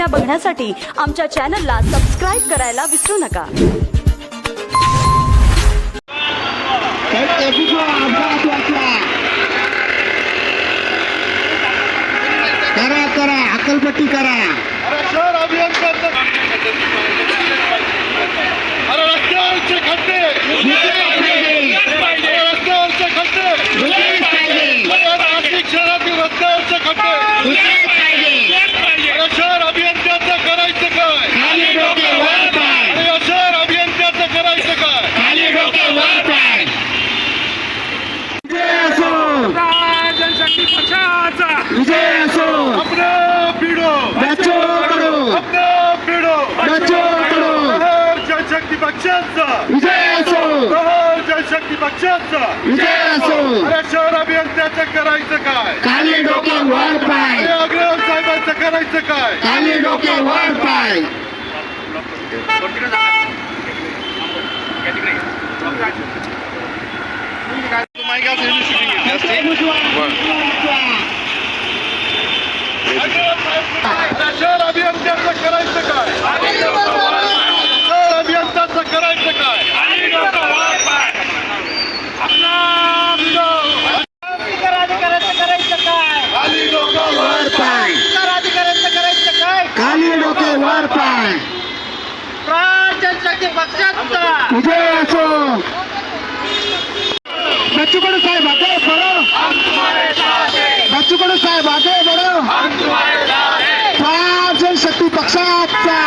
बातम्या बघण्यासाठी आमच्या चॅनलला सबस्क्राईब करायला विसरू नका. करा करा अकलपट्टी करा अरे शहर अभियंत्यांचं अरे रस्त्यावरचे खड्डे अरे रस्त्यावरचे खड्डे अरे नाशिक शहरातील रस्त्यावरचे खड्डे अरे शहर अभियंत्यांचं करायचं काय खाली डोके वर पाय अरे या शहर अभियंत्यांचं करायचं काय खाली डोके वर पाय विजय असो जनशक्ती पक्षाचा विजय असो अपना पिढो बचो करो अपना पिढो बचो करो जनशक्ती पक्षाचा विजय असो जनशक्ती पक्षाचा विजय असो. अरे शहर अभियंत्याचं करायचं काय? खाली डोके वर पाय. अरे अग्रवाल साहेबांचं करायचं काय? खाली डोके वर पाय अरे शहर अभियंत्याचं करायचं काय शहर अभियंत्याचं करायचं काय खाली डोकं वर. वर पाय डोके वर पाय विजय असो. बच्चू कडू साहेब आगे बढ़ो बच्चू कडू साहेब आगे प्राण जनशक्ती पक्षाचा.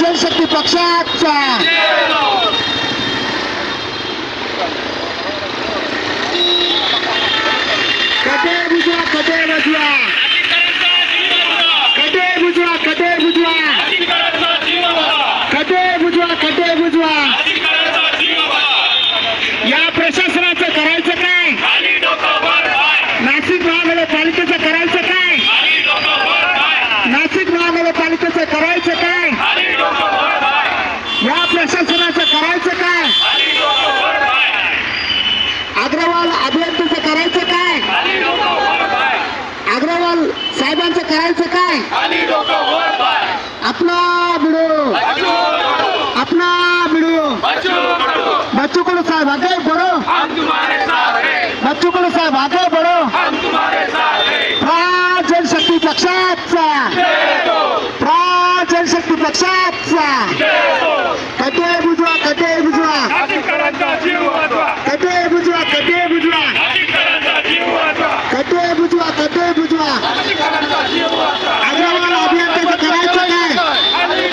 जनशक्ती पक्षाचा कटे बुजवा कटे बुजवा कटे बुजवा कटे बुजवा कटे बुजवा कटे बुजवा या प्रशासनाचं करायचं काय नाशिक महानगरपालिकेचं करायचं काय नाशिक महानगरपालिकेचं करायचं काय या प्रशासनाचं करायचं काय अग्रवाल अभियंत्याचं करायचं काय अग्रवाल साहेबांचं करायचं काय? अपना बिडो. अपना बिडो. बच्चू कडू साहेब आगे बढ़ो. बच्चू कडू साहेब आगे प्राण जनशक्ती पक्षाचा. प्राण जनशक्ती पक्षाचा कटे बुजवा कटे बुजवा कटे बुजवा कटे बुजवा कटे बुजवा कटे बुजवा अग्रवाल अभियंत्याचं करायचं काय अरे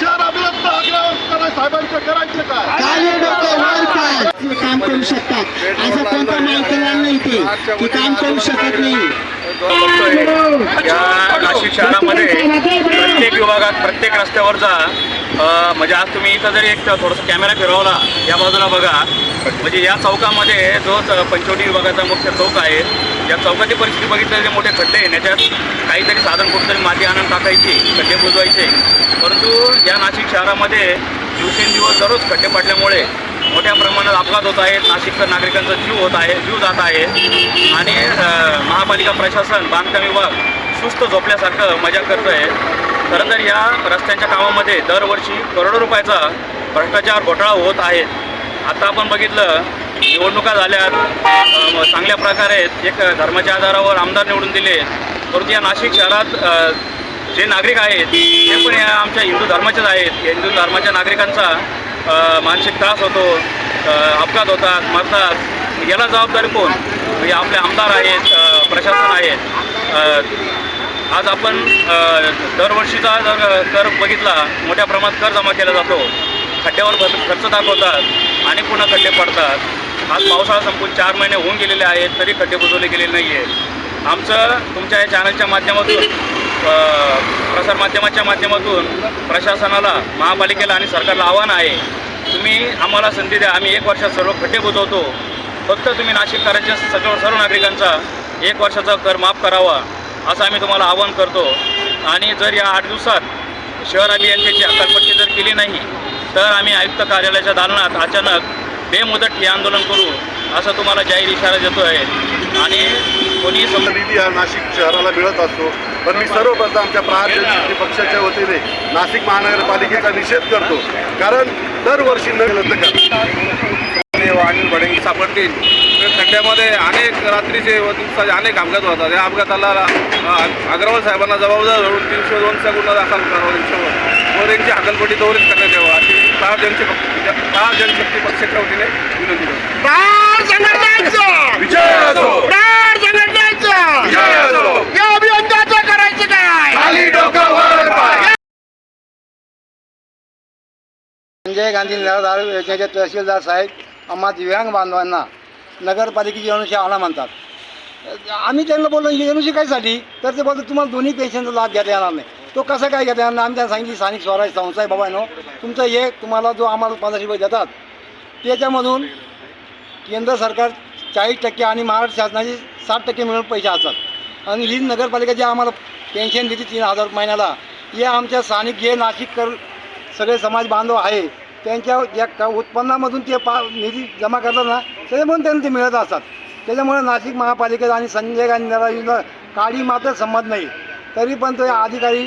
शहर अभियंता अग्रवाल साहेबांचं करायचं काय काले डोके वर पाय ते काम करू शकतात असं कोणता मालकीवान नाही ते की काम करू शकत नाही. या नाशिक शहरामध्ये प्रत्येक विभागात प्रत्येक रस्त्यावर जा. अ, म्हणजे आज तुम्ही इथं जरी एक थोडासा कॅमेरा फिरवला या बाजूला बघा. म्हणजे या चौकामध्ये जो पंचवटी विभागाचा मुख्य चौक आहे. या चौकाची परिस्थिती बघितली तर मोठे खड्डे याच्यात काहीतरी साधन कुठेतरी माती आणून टाकायची खड्डे बुजवायचे. परंतु या नाशिक शहरामध्ये दिवसेंदिवस दररोज खड्डे पडल्यामुळे मोठ्या प्रमाणात अपघात होत आहेत. नाशिककर नागरिकांचा जीव होत आहे जीव जात आहे. आणि महापालिका प्रशासन बांधकाम विभाग सुस्त झोपल्यासारखं मजा करत आहे खरं तर या रस्त्यांच्या कामामध्ये दरवर्षी करोडो रुपयाचा भ्रष्टाचार घोटाळा होत आहे. आता आपण बघितलं निवडणुका झाल्यात. चांगल्या प्रकारे एक धर्माच्या आधारावर आमदार निवडून दिले. परंतु या नाशिक शहरात जे नागरिक आहेत ते पण या आमच्या हिंदू धर्माचेच आहेत. हिंदू धर्माच्या नागरिकांचा मानसिक त्रास होतो अपघात होतात मरतात. याला जबाबदारी कोण? म्हणजे आपले आमदार आहेत प्रशासन आहेत आज आपण दरवर्षीचा जर कर बघितला मोठ्या प्रमाणात कर जमा केला जातो. खड्ड्यावर खर्च खर्च दाखवतात आणि पुन्हा खड्डे पडतात. आज पावसाळा संपून चार महिने होऊन गेलेले आहेत तरी खड्डे बुजवले गेलेले नाही आहेत आमचं तुमच्या या चॅनलच्या माध्यमातून प्रसारमाध्यमाच्या माध्यमातून प्रशासनाला महापालिकेला आणि सरकारला आव्हान आहे. तुम्ही आम्हाला संधी द्या. आम्ही एक वर्षात सर्व खड्डे बुजवतो. फक्त तुम्ही नाशिककरांच्या सगळं सर्व नागरिकांचा एक वर्षाचा कर माफ करावा असं आम्ही तुम्हाला आवाहन करतो. आणि जर या आठ दिवसात शहर अभियंत्याची अकालपट्टी जर केली नाही तर आम्ही आयुक्त कार्यालयाच्या दालनात अचानक बेमुदत हे आंदोलन करू असं तुम्हाला जाहीर इशारा देतो आहे आणि कोणी सम निधी हा नाशिक शहराला मिळत असतो पण मी सर्वप्रथम आमच्या प्रहार जनशक्ती पक्षाच्या वतीने नाशिक महानगरपालिकेचा निषेध करतो. कारण दरवर्षी न रद्द अनिल भडंगी सापडतील. तर खड्ड्यामध्ये अनेक रात्रीचे व दिवसाचे अनेक अपघात होतात. या अपघाताला अग्रवाल साहेबांना जबाबदार धरून तीनशे दोनचा गुन्हा दाखल करावा त्यांच्यावर व त्यांची हकलपट्टी दौरीच करण्यात यावं अशी प्रहार जनशक्ती प्रहार जनशक्ती पक्षाच्या वतीने विनंती करतो विजय असो विजय असो खाली डोकं वर पाय संजय गांधी निराधार योजनेचे तहसीलदार साहेब आम्हा दिव्यांग बांधवांना नगरपालिकेची एनुशी आणा म्हणतात. आम्ही त्यांना बोललो एनुशी कायसाठी तर ते बोलतो तुम्हाला दोन्ही पेन्शनचा लाभ घेता येणार नाही. तो कसा काय घेता येणार नाही? आम्ही त्यांना सांगितली स्थानिक स्वराज संस्था आहे बाबा नो तुमचं हे तुम्हाला जो आम्हाला पंधराशे रुपये देतात त्याच्यामधून केंद्र सरकार चाळीस टक्के आणि महाराष्ट्र शासनाचे साठ टक्के मिळून पैसे असतात. आणि ही नगरपालिका जे आम्हाला पेन्शन देते तीन हजार महिन्याला हे आमच्या स्थानिक जे नाशिककर सगळे समाज बांधव आहे. त्यांच्या या क उत्पन्नामधून ते पा निधी जमा करतात ना त्याच्यामुळे त्यांना ते मिळत असतात. त्याच्यामुळे नाशिक महापालिकेत आणि संजय गांधी नगराला काळी मात्र संमत नाही. तरी पण तो अधिकारी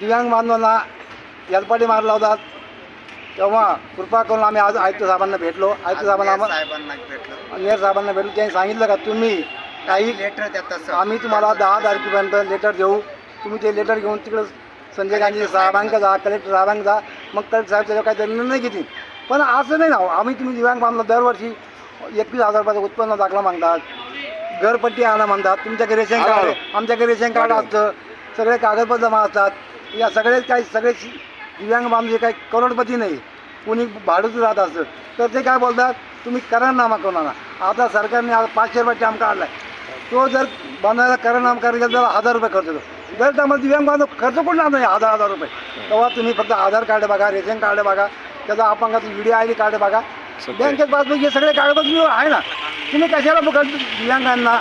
दिव्यांग बांधवांना यलपाटी मार लावतात तेव्हा कृपा करून आम्ही आज आयुक्त साहेबांना भेटलो. आयुक्त साहेबांना भेटलो. मेयर साहेबांना भेटलो. त्यांनी सांगितलं का तुम्ही काही लेटर देतात आम्ही तुम्हाला दहा तारखेपर्यंत लेटर देऊ. तुम्ही ते लेटर घेऊन तिकडं संजय गांधी साहेबांका जा कलेक्टर साहेबांका जा. मग कलेक्टर साहेब त्याच्यावर काही निर्णय घेतील. पण असं नाही ना हो. आम्ही तुम्ही दिव्यांग बांधला दरवर्षी एकवीस हजार रुपयाचं उत्पन्न दाखला मागतात घरपट्टी आणा म्हणतात तुमच्याकडे रेशन कार्ड आमच्याकडे रेशन कार्ड असतं सगळे कागदपत्र जमा असतात या सगळे काही सगळे दिव्यांग बांधले काही करोडपती नाही कोणी भाडूच राहत असतं तर ते काय बोलतात तुम्ही करारनामा करून आणा आता सरकारने आता पाचशे रुपये टॅम काढला तो जर बांधायला करारनामा करायला गेला तर हजार रुपये खर्च होतो. जर त्यामध्ये दिव्यांग बांधव खर्च कुठला आणतो हजार हजार रुपये. तेव्हा तुम्ही फक्त आधार कार्ड बघा रेशन कार्ड बघा त्याचा अपंगाचं व्हिडिओ आय डी कार्ड बघा. बँकेत पासबुक हे सगळे कागदपत्र आहे ना? तुम्ही कशाला बघा दिव्यांगांना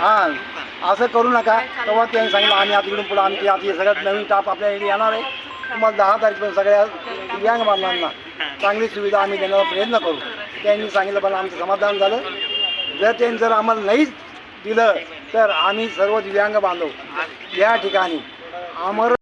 हां असं करू नका. तेव्हा त्यांनी सांगितलं आम्ही आता इकडून पुढे आमची आता हे सगळ्यात नवीन टाप आपल्या इकडे येणार आहे. तुम्हाला दहा तारखेपर्यंत सगळ्या दिव्यांग बांधवांना चांगली सुविधा आम्ही देण्याचा प्रयत्न करू. त्यांनी सांगितलं पण आमचं समाधान झालं. जर त्यांनी जर आम्हाला नाहीच दिलं तर आम्ही सर्व दिव्यांग बांधव या ठिकाणी अमर